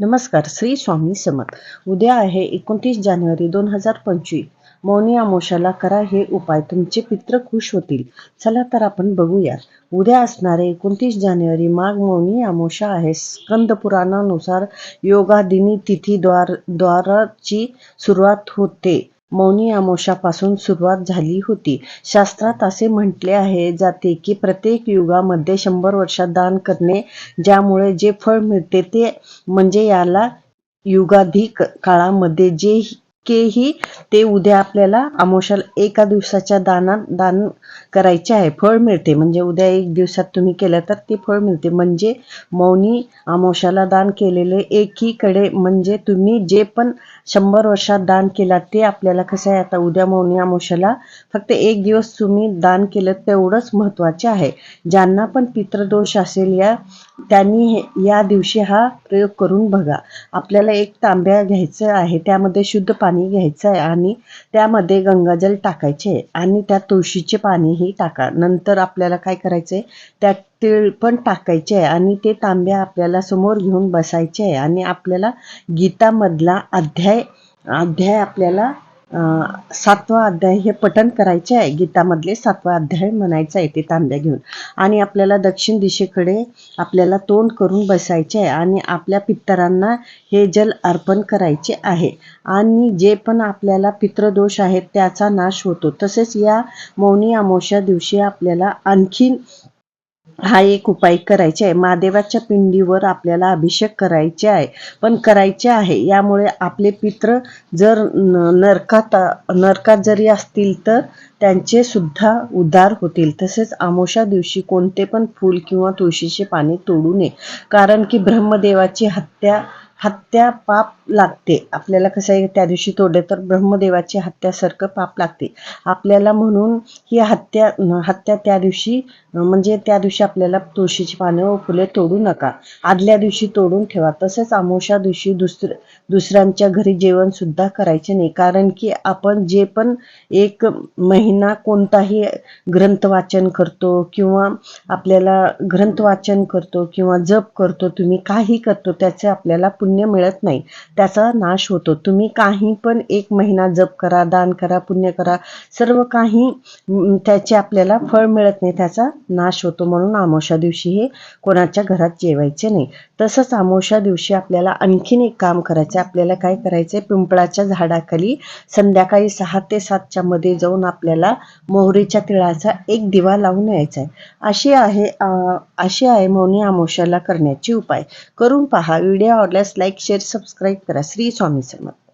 नमस्कार श्री स्वामी समर्थ. उद्या आहे एकोणतीस जानेवारी दोन हजार पंचवीस. मौनी आमोशाला करा हे उपाय तुमचे पित्र खुश होतील. चला तर आपण बघूया. उद्या असणारे एकोणतीस जानेवारी माघ मौनी आमोशा आहे. स्कंद पुराणानुसार योगादिनी तिथी द्वार द्वाराची सुरुवात होते. मौनी आमोशापासून सुरुवात झाली होती. शास्त्रात असे म्हटले आहे जाते की प्रत्येक युगामध्ये शंभर वर्षात दान करणे ज्यामुळे जे फळ मिळते ते म्हणजे याला युगाधिक काळामध्ये जे इतकेही ते उद्या आपल्याला अमोशाला एका दिवसाच्या दानात दान करायचे आहे. फळ मिळते. म्हणजे उद्या एक दिवसात तुम्ही केलं तर ते फळ मिळते. म्हणजे मौनी अमोशाला दान केलेले एकीकडे म्हणजे तुम्ही जे पण शंभर वर्षात दान केला ते आपल्याला कसं आहे? आता उद्या मौनी अमोशाला फक्त एक दिवस तुम्ही दान केलं तेवढंच महत्त्वाचे आहे. ज्यांना पण पितृदोष असेल या त्यांनी या दिवशी हा प्रयोग करून बघा. आपल्याला एक तांब्या घ्यायचं आहे. त्यामध्ये शुद्ध पाणी घ्यायचं आहे आणि त्यामध्ये गंगाजल टाकायचे आणि त्या तुळशीचे पाणीही टाका. नंतर आपल्याला काय करायचं आहे त्यात तीळ पण टाकायचे आहे आणि ते तांब्या आपल्याला समोर घेऊन बसायचे आहे आणि आपल्याला गीतामधला अध्याय अध्याय आपल्याला सातवा अध्याय हे पठण करायचे आहे. गीतामधले सातवा अध्याय म्हणायचा आहे ते तांब्या घेऊन. आणि आपल्याला दक्षिण दिशेकडे आपल्याला तोंड करून बसायचे आहे आणि आपल्या पित्तरांना हे जल अर्पण करायचे आहे. आणि जे पण आपल्याला पितृदोष आहेत त्याचा नाश होतो. तसेच या मौनी अमावस्या दिवशी आपल्याला आणखीन हा एक उपाय करायचा आहे. महादेवाच्या पिंडीवर आपल्याला अभिषेक करायचे आहे. पण करायचे आहे. यामुळे आपले पित्र जर नरकात नरकात जरी असतील तर त्यांचे सुद्धा उद्धार होतील. तसेच आमोशा दिवशी कोणते पण फूल किंवा तुळशीचे पाने तोडू नये. कारण की ब्रह्मदेवाची हत्या हत्या पाप लागते. आपल्याला कसं आहे त्या दिवशी तोडले तर ब्रह्मदेवाची हत्यासारखं पाप लागते. आपल्याला म्हणून ही हत्या हत्या त्या दिवशी म्हणजे त्या दिवशी आपल्याला तुळशीची पानं व फुले तोडू नका. आदल्या दिवशी तोडून ठेवा. तसेच आमोशा दिवशी दुसर दुसऱ्यांच्या घरी जेवण सुद्धा करायचे नाही. कारण की आपण जे पण एक महिना कोणताही ग्रंथ वाचन करतो किंवा आपल्याला ग्रंथ वाचन करतो किंवा जप करतो तुम्ही काही करतो त्याचे आपल्याला पुण्य मिळत नाही. त्याचा नाश होतो. तुम्ही काही पण एक महिना जप करा दान करा पुण्य करा सर्व काही त्याचे आपल्याला फळ मिळत नाही त्याचा नाश होतो. म्हणून आमोशा दिवशी हे कोणाच्या घरात जेवायचे नाही. तसंच आमोशा दिवशी आपल्याला आणखीन एक काम करायचं आपल्याला काय करायचं पिंपळाच्या झाडाखाली संध्याकाळी सहा ते सातच्या मध्ये जाऊन आपल्याला मोहरीच्या तिळाचा एक दिवा लावून यायचा आहे अशी आहे अशी आहे मौनी आमोशाला करण्याची उपाय. करून पहा. व्हिडिओ आवडल्यास लाईक शेअर सबस्क्राईब करा श्री स्वामी समर्थ